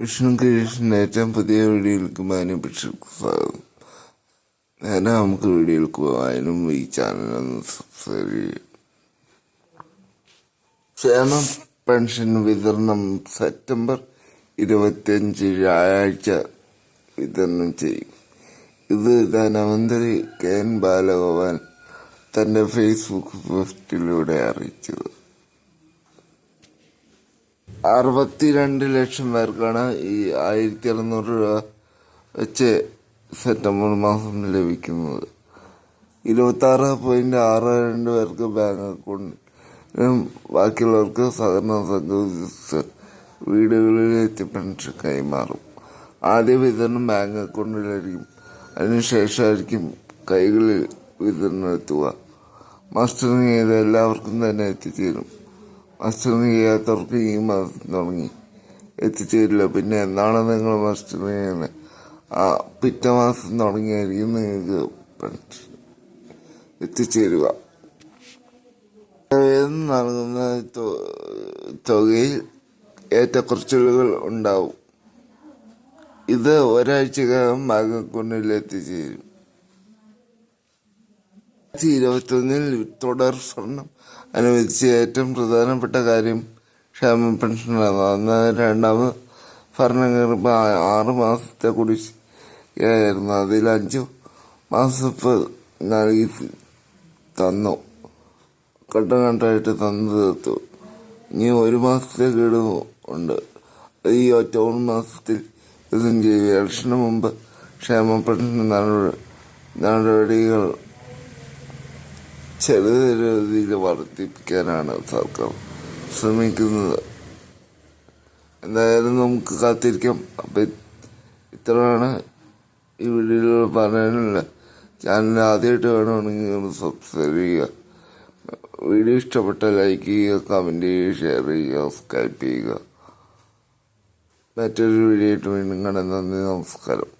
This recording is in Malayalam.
വിഷ്ണു കൃഷ്ണൻ ഏറ്റവും പുതിയ വീഡിയോയിലേക്ക് മാനിപ്പിച്ചു സ്വാഗതം ഞാൻ നമുക്ക് വീഡിയോയിലേക്ക് പോകാനും ഈ ചാനലൊന്ന് സബ്സ്ക്രൈബ് ചെയ്യും. ക്ഷേമ പെൻഷൻ വിതരണം സെപ്റ്റംബർ ഇരുപത്തിയഞ്ച് വ്യാഴാഴ്ച വിതരണം ചെയ്യും. ഇത് ധനമന്ത്രി കെ എൻ ബാലഗോപാൽ തന്റെ ഫേസ്ബുക്ക് പോസ്റ്റിലൂടെ അറിയിച്ചത്. അറുപത്തിരണ്ട് ലക്ഷം പേർക്കാണ് ഈ ആയിരത്തി അറുന്നൂറ് രൂപ വെച്ച് സെപ്റ്റംബർ മാസം ലഭിക്കുന്നത്. ഇരുപത്തി ആറ് പോയിന്റ് ആറ് രണ്ട് പേർക്ക് ബാങ്ക് അക്കൗണ്ട് ബാക്കിയുള്ളവർക്ക് സഹകരണ സംഘ വീടുകളിലെത്തി പെൻഷൻ കൈമാറും. ആദ്യ വിതരണം ബാങ്ക് അക്കൗണ്ടിലായിരിക്കും. അതിനുശേഷമായിരിക്കും കൈകളിൽ വിതരണം എത്തുക. മസ്റ്ററിങ് ചെയ്ത് എല്ലാവർക്കും തന്നെ എത്തിച്ചേരും മസ്റ്ററിങ് ചെയ്യാത്തവർക്ക് ഈ മാസം തുടങ്ങി. എത്തിച്ചേരില്ല. പിന്നെ എന്താണ് നിങ്ങൾ മസ്റ്റർ ചെയ്യുന്നത് ആ പിറ്റേ മാസം തുടങ്ങിയായിരിക്കും നിങ്ങൾക്ക് എത്തിച്ചേരുക. നൽകുന്ന തുകയിൽ ഏറ്റക്കുറച്ചിലുകൾ ഉണ്ടാവും. ഇത് ഒരാഴ്ചക്കകം ബാങ്ക് അക്കൗണ്ടിൽ എത്തിച്ചേരും. രണ്ടായിരത്തി ഇരുപത്തൊന്നിൽ തുടർ സ്വർണം അനുവദിച്ച ഏറ്റവും പ്രധാനപ്പെട്ട കാര്യം ക്ഷേമ പെൻഷനാണ്. അന്ന് രണ്ടാമത് ഭരണഘടന ആറ് മാസത്തെ കുടിശ്ശികയായിരുന്നു. അതിൽ അഞ്ചു മാസം നൽകി തന്നു. ഘട്ടം ഘട്ടമായിട്ട് തന്നു തീർത്തു. ഇനി ഒരു മാസത്തെ ഗഡു ഉണ്ട്. ഈ ഒറ്റ ഒരു മാസത്തിൽ ഇതും ചെയ്യും ഇലക്ഷന് മുമ്പ് ക്ഷേമ പെൻഷൻ നടപടി- നടപടികൾ ചെറിയ രീതിയിൽ വർദ്ധിപ്പിക്കാനാണ് സർക്കാർ ശ്രമിക്കുന്നത്. എന്തായാലും നമുക്ക് കാത്തിരിക്കാം. അപ്പം ഇത്രയാണ് ഈ വീഡിയോയിൽ പറയാനുള്ള. ചാനൽ ആദ്യമായിട്ട് വേണമെങ്കിൽ ഒന്ന് സബ്സ്ക്രൈബ് ചെയ്യുക. വീഡിയോ ഇഷ്ടപ്പെട്ട ലൈക്ക് ചെയ്യുക കമന്റ് ചെയ്യുക ഷെയർ ചെയ്യുക സബ്സ്ക്രൈബ് ചെയ്യുക. മറ്റൊരു വീഡിയോ ആയിട്ട് വീണ്ടും കാണാൻ നന്ദി നമസ്കാരം.